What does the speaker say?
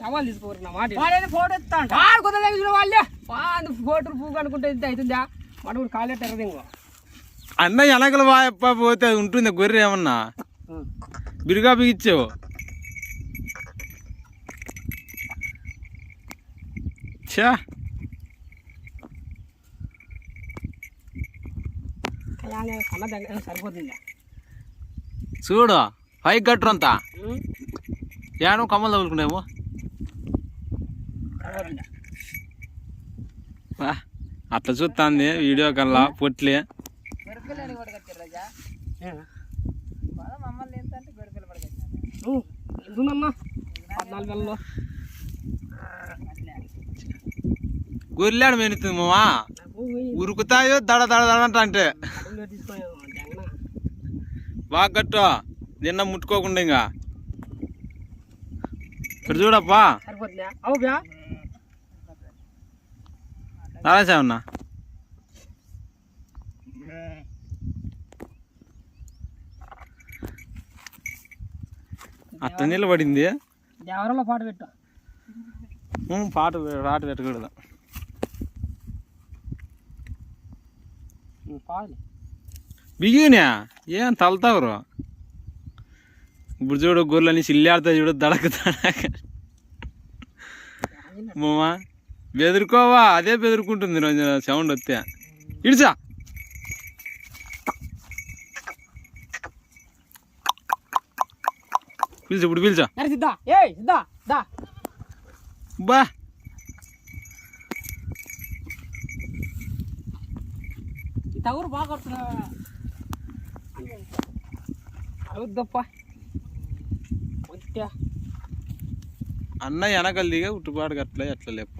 Towel తీసుకోరు నా మాట వాడేదో ఫోటో ఇస్తా అంట వాడు కుదరలేదు చూసిన వాళ్ళే ఫోటో అనుకుంటే ఇంత అవుతుందా? మడుగుడు కాలేట ఇంకో. అన్న వెనకల వాయప్ప పోతే అది ఉంటుంది గొర్రె ఏమన్నా? బిరుగా బిగిచ్చావు చా సరిపోతుందా? చూడు పైకి గట్టురంతా ఏడో కమ్మలు తగులుకునేమో. సరిపోతుందా వా, అట్లా చూస్తుంది వీడియో కల్లా పొట్లే. గొర్రెలాడు మెనుతుంది మామా నాకు ఉరుకుతాయో దడ దడ దడ అంట బాగా కట్టు నిన్న ముట్టుకోకుండా ఇంకా. ఇక్కడ చూడప్పా. సరిపోతుందా అవు బ్యా రాసేమన్నా అట్ట నిలబడింది. దేవరంలో పాట పెట్టు. పాట పాట పెట్టకూడదు. బిగినా ఏం తలతావురు? ఇప్పుడు చూడు గొర్రెలని సిల్లాడుతాయి చూడు దడక దడక. మామా? బెదురుకోవా? అదే బెదురుకుంటుంది రోజు సౌండ్ వస్తే. ఇడిచా పిలిచు ఇప్పుడు పిలిచా. బా. తగురు బాగా అవుద్దప్ప అన్న వెనకలు దిగా ఉట్టుపాటు అట్లా ఎట్లా లేప్ప.